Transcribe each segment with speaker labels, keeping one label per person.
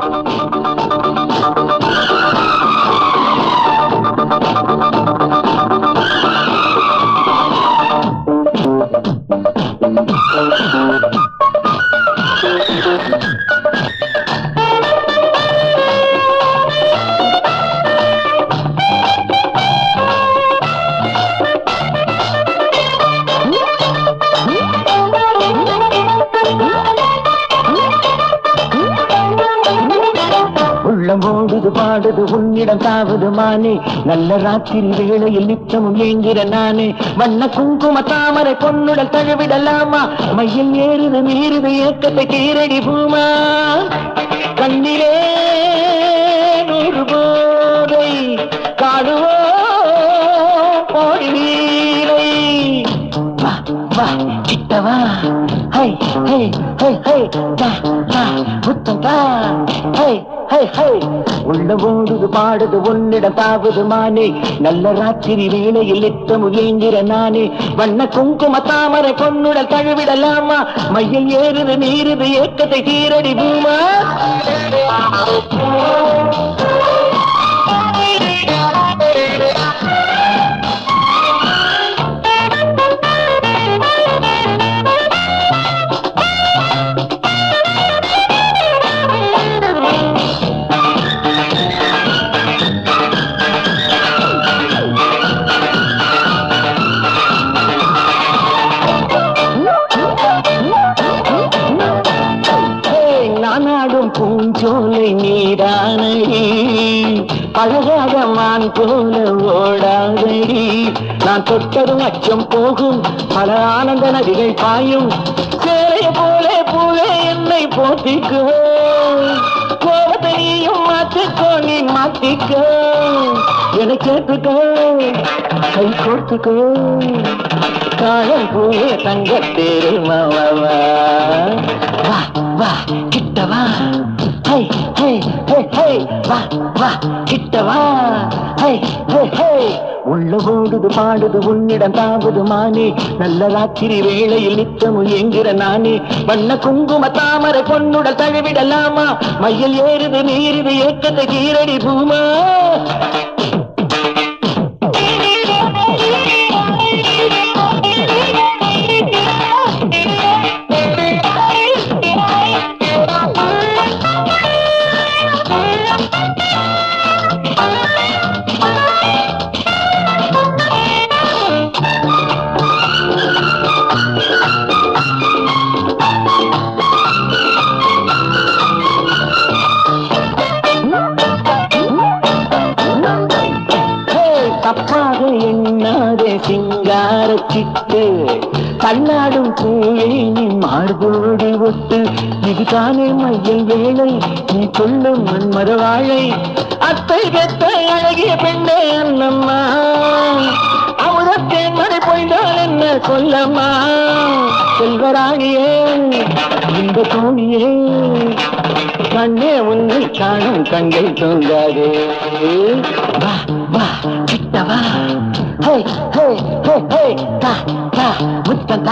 Speaker 1: Thank you. உள்ளம் ஓடுது பாடுது உன்னிடம் தாவது மானே. நல்ல ராத்திரி வேளையில் நித்தமும் ஏங்கிற நானே. வண்ண குங்கும தாமரை பொன்னுடல் தழுவிடலாமா? மையில் ஏறுது மீறுது ஏக்கத்தை கீரடி பூமா? கண்ணிலே நூறு போதை காடுவோ போடி வீரை வா வா கிட்ட ஹை ஹை ஹை ஹை வா வா புத்தம் வா. ஹை உள்ள ஓடுது பாடுது உன்னிடம் தாவது மானே. நல்ல ராத்திரி வேளையில் நித்தம் ஏங்கிற நானே. வண்ண குங்கும தாமரை பொன்னுடல் தழுவிடலாமா? மையில் ஏறுது நீருது ஏக்கத்தை தீரடி பூமா? நீதானடி பழகாத மான் போல ஓடாதடி. நான் தொட்டதும் அச்சம் போகும். பல ஆனந்த நதிகள் பாயும். சேலைய போலே போலே என்னை போத்திக்கோ. கோபத்தை நீயும் மாத்திக்கோ நீ மாத்திக்கோ. என கேட்டுக்கோ கை கோர்த்துக்கோ. காலம் பூவே தங்கத்தேரு மாவா வா வா கிட்டவா ஹே வா வா கிட்ட வா. ஹே ஹே ஹே. உள்ள ஓடுது பாடுது உன்னிடம் தாவது மானே. நல்ல ராத்திரி வேளையில் நித்தமும் என்கிற நானே. வண்ண குங்கும தாமரை பொன்னுடல் தழுவிடலாமா? மயில் ஏறுது நீருது ஏக்கத்தை கீரடி பூமா? தப்பாக எண்ணாதே சிங்கார சிட்டு கண்ணாடும் பூவே நீ மார்போடு ஒட்டு இதுதானே மையல் வேலை? நீ சொல்லும் மன்மத அத்தை பெத்த அழகிய பெண்ணே அண்ணம்மா. அமுதத்தேன் மறை பொய்ந்தால் என்ன சொல்லம்மா? செல்வராணியே இந்த தோணியே. கண்ணே உன்னை காணும் கண்கள் தூங்காதே. வா வா. கிட்ட ஹே ஹே ஹே ஹே தா தா. முத்தம்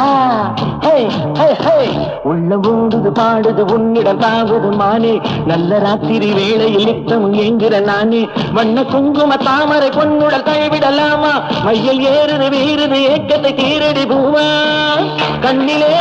Speaker 1: ஹே ஹே ஹே. உள்ள ஓடுது பாடுது உன்னிடம் தாவுது மானே. நல்ல ராத்திரி வேளையில் நித்தம் என்கிற நானே. வண்ண குங்கும தாமரை பொன்னுடல் கைவிடலாமா மையில் ஏறுது வீறுது ஏக்கத்தை கீரடி கண்ணிலே